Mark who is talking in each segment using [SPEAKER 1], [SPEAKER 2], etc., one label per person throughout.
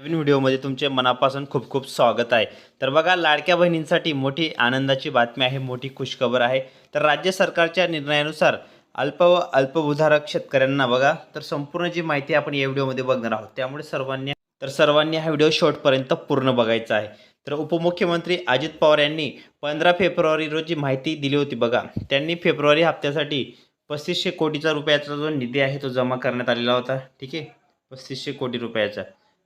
[SPEAKER 1] नवीन व्हिडिओमध्ये तुमचे मनापासून खूप खूप स्वागत आहे. तर बघा लाडक्या बहिणींसाठी मोठी आनंदाची बातमी आहे मोठी खुशखबर आहे. तर राज्य सरकारच्या निर्णयानुसार अल्प व अल्पभूधारक शेतकऱ्यांना बघा तर संपूर्ण जी माहिती आपण या व्हिडिओमध्ये बघणार आहोत त्यामुळे सर्वांनी तर सर्वांनी हा व्हिडिओ शेवटपर्यंत पूर्ण बघायचा आहे. तर उपमुख्यमंत्री अजित पवार यांनी पंधरा फेब्रुवारी रोजी माहिती दिली होती बघा. त्यांनी फेब्रुवारी हप्त्यासाठी पस्तीसशे कोटीचा रुपयाचा जो निधी आहे तो जमा करण्यात आलेला होता. ठीक आहे? पस्तीसशे कोटी रुपयाचा.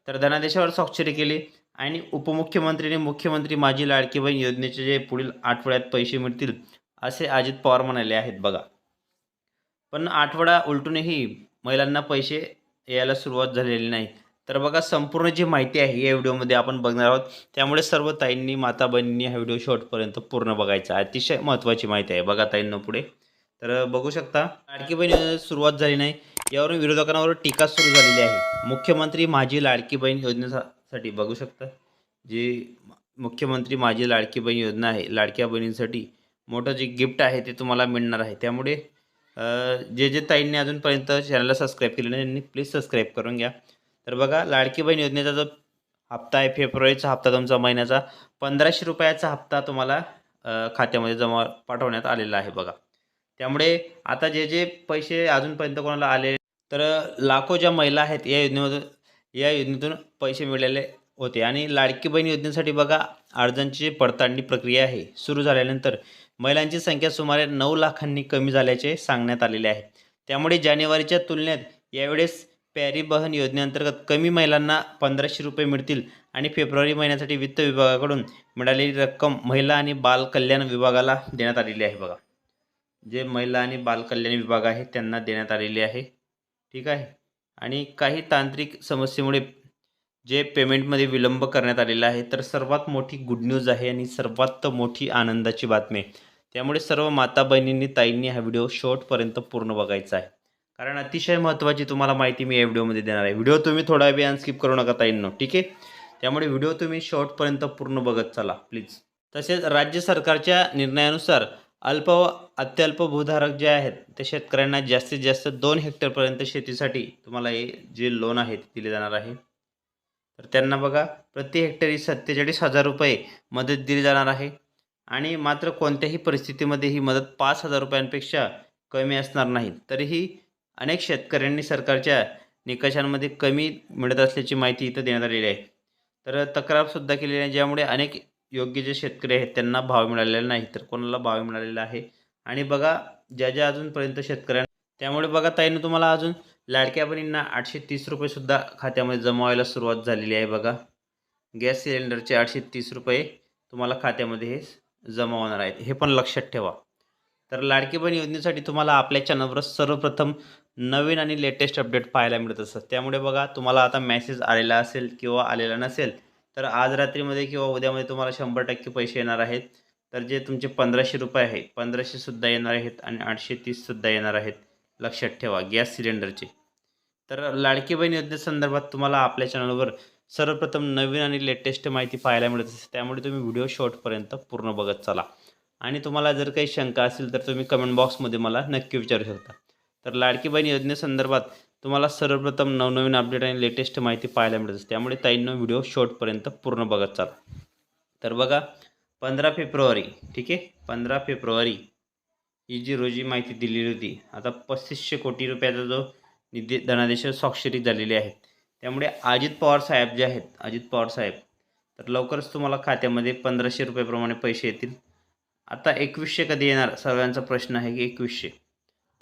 [SPEAKER 1] तर धनादेशावर स्वाक्षरी केली. आणि उपमुख्यमंत्रीने मुख्यमंत्री माझी लाडकी बहीण योजनेचे जे पुढील आठवड्यात पैसे मिळतील असे अजित पवार म्हणाले आहेत बघा. पण आठवडा उलटूनही महिलांना पैसे यायला सुरुवात झालेली नाही. तर बघा संपूर्ण जी माहिती आहे या व्हिडिओमध्ये आपण बघणार आहोत. त्यामुळे सर्व ताईंनी माता बहिणींनी हा व्हिडिओ शॉर्टपर्यंत पूर्ण बघायचा. अतिशय महत्त्वाची माहिती आहे. बघा ताईंना पुढे. तर बघू शकता लाडकी बहीण सुरुवात झाली नाही. यावरून विरोधकांवर टीका सुरू झालेली आहे. मुख्यमंत्री माझी लाडकी बहीण योजनेसाठी बघू शकता. जी मुख्यमंत्री माझी लाडकी बहीण योजना आहे लाडक्या बहिणींसाठी मोठं जे गिफ्ट आहे ते तुम्हाला मिळणार आहे. त्यामुळे जे जे ताईंनी अजूनपर्यंत चॅनलला सबस्क्राईब केलं नाही त्यांनी प्लीज सबस्क्राईब करून घ्या. तर बघा लाडकी बहीण योजनेचा जो हप्ता आहे फेब्रुवारीचा हप्ता तुमचा महिन्याचा पंधराशे रुपयाचा हप्ता तुम्हाला खात्यामध्ये जमा पाठवण्यात आलेला आहे बघा. त्यामुळे आता जे जे पैसे अजूनपर्यंत कोणाला आले तर लाखो ज्या महिला आहेत या योजनेमधून या योजनेतून पैसे मिळालेले होते. आणि लाडकी बहीण योजनेसाठी बघा अर्जांची पडताळणी प्रक्रिया आहे सुरू झाल्यानंतर महिलांची संख्या सुमारे नऊ लाखांनी कमी झाल्याचे सांगण्यात आलेले आहे. त्यामुळे जानेवारीच्या तुलनेत यावेळेस पॅरी बहन योजनेअंतर्गत कमी महिलांना पंधराशे रुपये मिळतील आणि फेब्रुवारी महिन्यासाठी वित्त विभागाकडून मिळालेली रक्कम महिला आणि बाल कल्याण विभागाला देण्यात आलेली आहे बघा. जे महिला आणि बालकल्याण विभाग आहे त्यांना देण्यात आलेले आहे. ठीक आहे? आणि काही तांत्रिक समस्येमुळे जे पेमेंटमध्ये विलंब करण्यात आलेला आहे तर सर्वात मोठी गुड न्यूज आहे आणि सर्वात मोठी आनंदाची बातमी आहे. त्यामुळे सर्व माता बहिणींनी ताईंनी हा व्हिडिओ शॉर्टपर्यंत पूर्ण बघायचा आहे. कारण अतिशय महत्त्वाची तुम्हाला माहिती मी या व्हिडिओमध्ये देणार आहे. व्हिडिओ तुम्ही थोडा वेळ अनस्किप करू नका ताईंनो. ठीक आहे? त्यामुळे व्हिडिओ तुम्ही शॉर्टपर्यंत पूर्ण बघत चला प्लीज तसेच राज्य सरकारच्या निर्णयानुसार अल्प व अत्यल्प भूधारक जे आहेत ते शेतकऱ्यांना जास्तीत जास्त दोन हेक्टरपर्यंत शेतीसाठी तुम्हाला हे जे लोन आहे ते दिले जाणार आहे. तर त्यांना बघा प्रति हेक्टरी सत्तेचाळीस हजार रुपये मदत दिली जाणार आहे. आणि मात्र कोणत्याही परिस्थितीमध्ये ही मदत पाच हजार रुपयांपेक्षा कमी असणार नाही. तरीही अनेक शेतकऱ्यांनी सरकारच्या निकषांमध्ये कमी मिळत असल्याची माहिती इथं देण्यात आलेली आहे. तर तक्रारसुद्धा केलेली आहे ज्यामुळे अनेक योग्य जे शेतकरी आहेत त्यांना भाव मिळालेला नाही तर कोणाला भाव मिळालेला आहे? आणि बघा ज्या ज्या अजूनपर्यंत शेतकऱ्यांना त्यामुळे बघा ताईनं तुम्हाला अजून लाडक्या बहिणींना आठशे तीस रुपयेसुद्धा खात्यामध्ये जमा व्हायला सुरुवात झालेली आहे बघा. गॅस सिलेंडरचे आठशे तीस रुपये तुम्हाला खात्यामध्ये हे जमा होणार आहेत. हे पण लक्षात ठेवा. तर लाडकी बहीण योजनेसाठी तुम्हाला आपल्या चॅनलवर सर्वप्रथम नवीन आणि लेटेस्ट अपडेट पाहायला मिळत असतात. त्यामुळे बघा तुम्हाला आता मेसेज आलेला असेल किंवा आलेला नसेल तर आज रात्रीमध्ये किंवा उद्यामध्ये तुम्हाला शंभर टक्के पैसे येणार आहेत. तर जे तुमचे पंधराशे रुपये आहे पंधराशेसुद्धा येणार आहेत आणि आठशे तीससुद्धा येणार आहेत. लक्षात ठेवा गॅस सिलेंडरचे. तर लाडकी बहीण योजनेसंदर्भात तुम्हाला आपल्या चॅनलवर सर्वप्रथम नवीन आणि लेटेस्ट माहिती पाहायला मिळत असते त्यामुळे तुम्ही व्हिडिओ शॉर्टपर्यंत पूर्ण बघत चला. आणि तुम्हाला जर काही शंका असेल तर तुम्ही कमेंट बॉक्समध्ये मला नक्की विचारू शकता. तर लाडकी बहीण योजनेसंदर्भात तुम्हाला सर्वप्रथम नवनवीन अपडेट आणि लेटेस्ट माहिती पाहायला मिळत असते. त्यामुळे ताईंनो व्हिडिओ शॉर्टपर्यंत पूर्ण बघत चाला. तर बघा पंधरा फेब्रुवारी ठीक आहे? पंधरा फेब्रुवारी ही जी रोजी माहिती दिलेली होती आता पस्तीसशे कोटी रुपयाचा जो निधी धनादेश स्वाक्षरी झालेली आहे त्यामुळे अजित पवार साहेब जे आहेत अजित पवार साहेब तर लवकरच तुम्हाला खात्यामध्ये पंधराशे रुपयाप्रमाणे पैसे येतील. आता एकवीसशे कधी येणार? सर्वांचा प्रश्न आहे की एकवीसशे.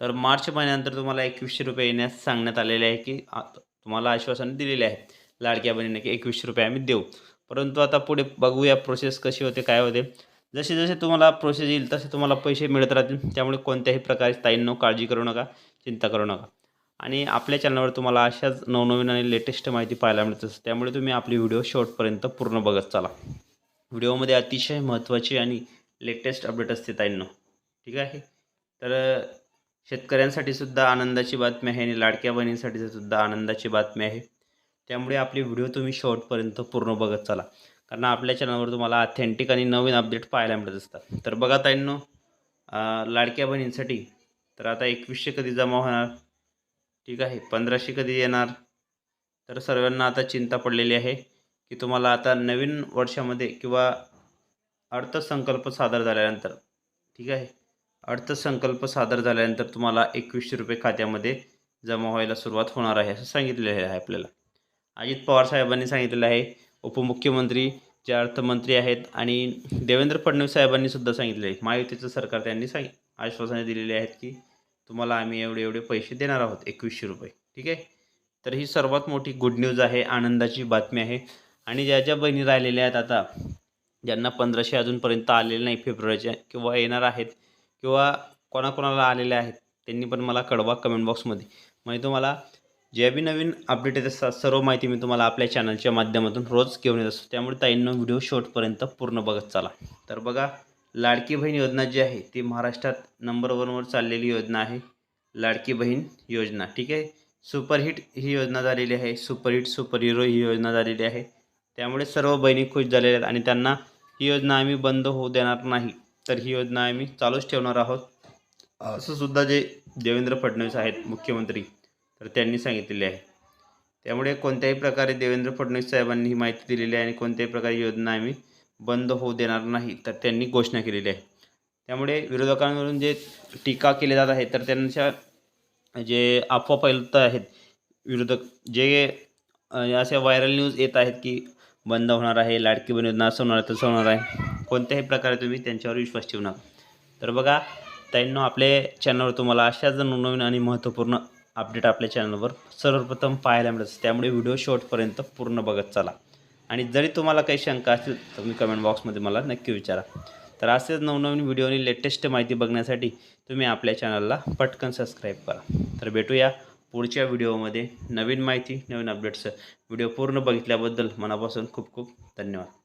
[SPEAKER 1] तर मार्च महिन्यानंतर तुम्हाला एकवीसशे रुपये येण्यास सांगण्यात आलेले आहे की तुम्हाला आश्वासन दिलेले आहे लाडक्या बहिणीने की एकवीसशे रुपये आम्ही देऊ. परंतु आता पुढे बघूया प्रोसेस कशी होते काय होते. जसे जसे तुम्हाला प्रोसेस येईल तसे तुम्हाला पैसे मिळत राहतील. त्यामुळे कोणत्याही प्रकारे ताईंनो काळजी करू नका चिंता करू नका. आणि आपल्या चॅनलवर तुम्हाला अशाच नवनवीन आणि लेटेस्ट माहिती पाहायला मिळत असते त्यामुळे तुम्ही आपली व्हिडिओ शेवटपर्यंत पूर्ण बघत चाला. व्हिडिओमध्ये अतिशय महत्त्वाची आणि लेटेस्ट अपडेट असते ताईंनो. ठीक आहे? तर शेतकऱ्यांसाठी सुद्धा आनंदाची बातमी आहे आणि लाडक्या बहिणींसाठी सुद्धा आनंदाची बातमी आहे. त्यामुळे आपली व्हिडिओ तुम्ही शेवटपर्यंत पूर्ण बघत चला. कारण आपल्या चॅनलवर तुम्हाला ऑथेंटिक आणि नवीन अपडेट पाहायला मिळत असतात. तर बघा ताईंनो लाडक्या बहिणींसाठी तर आता एकवीसशे कधी जमा होणार? ठीक आहे पंधराशे कधी येणार? तर सर्वांना आता चिंता पडलेली आहे की तुम्हाला आता नवीन वर्षामध्ये किंवा अर्थसंकल्प सादर झाल्यानंतर ठीक आहे अर्थसंकल्प सादर झाल्यानंतर तुम्हाला एकवीसशे रुपये खात्यामध्ये जमा व्हायला सुरुवात होणार आहे असं सांगितलेलं आहे आपल्याला. अजित पवार साहेबांनी सांगितलेलं आहे उपमुख्यमंत्री जे अर्थमंत्री आहेत आणि देवेंद्र फडणवीस साहेबांनी सुद्धा सांगितले आहे. महायुतीचं सरकार त्यांनी सांग आश्वासने दिलेली आहेत की तुम्हाला आम्ही एवढे एवढे पैसे देणार आहोत एकवीसशे रुपये. ठीक आहे? तर ही सर्वात मोठी गुड न्यूज आहे आनंदाची बातमी आहे. आणि ज्या ज्या बहिणी राहिलेल्या आहेत आता ज्यांना पंधराशे अजूनपर्यंत आलेले नाही फेब्रुवारीच्या किंवा येणार आहेत किंवा कोणाकोणाला आलेले आहेत त्यांनी पण मला कळवा कमेंट बॉक्समध्ये म्हणजे तुम्हाला जे बी नवीन अपडेट येत असतात सर्व माहिती मी तुम्हाला आपल्या चॅनलच्या माध्यमातून रोज घेऊन येत असतो. त्यामुळे ताईंनो व्हिडिओ शेवटपर्यंत पूर्ण बघत चाला. तर बघा लाडकी बहीण योजना जी आहे ती महाराष्ट्रात नंबर वनवर चाललेली योजना आहे लाडकी बहीण योजना. ठीक आहे? सुपरहिट ही योजना झालेली आहे. सुपरहिट सुपर हिरो ही योजना झालेली आहे. त्यामुळे सर्व बहिणी खुश झालेल्या आहेत आणि त्यांना ही योजना आम्ही बंद होऊ देणार नाही. तर ही योजना आम्ही चालूच ठेवणार आहोत. असं सुद्धा जे देवेंद्र फडणवीस आहेत मुख्यमंत्री तर त्यांनी सांगितलेले आहे. त्यामुळे कोणत्याही प्रकारे देवेंद्र फडणवीस साहेबांनी ही माहिती दिलेली आहे आणि कोणत्याही प्रकारे योजना आम्ही बंद होऊ देणार नाही तर त्यांनी घोषणा केलेली आहे. त्यामुळे विरोधकांवरून जे टीका केली जात आहे तर त्यांच्या जे अफवा फैलत आहेत विरोधक जे अशा व्हायरल न्यूज येत आहेत की बंद होणार आहे लाडकी बन योजना असं होणार आहे तसं होणार आहे कोणत्याही प्रकारे तुम्ही त्यांच्यावर विश्वास ठेवू नका. तर बघा ताईंनो आपल्या चॅनलवर तुम्हाला अशाच नवनवीन आणि महत्त्वपूर्ण अपडेट आपल्या चॅनलवर सर्वप्रथम पाहायला मिळत त्यामुळे व्हिडिओ शॉर्टपर्यंत पूर्ण बघत चला. आणि जरी तुम्हाला काही शंका असतील तर तुम्ही कमेंट बॉक्समध्ये मला नक्की विचारा. तर असेच नवनवीन व्हिडिओ आणि लेटेस्ट माहिती बघण्यासाठी तुम्ही आपल्या चॅनलला पटकन सबस्क्राईब करा. तर भेटूया पुढच्या व्हिडिओमध्ये नवीन माहिती नवीन अपडेट्स व्हिडिओ पूर्ण बघितल्याबद्दल मनापासून खूप खूप धन्यवाद.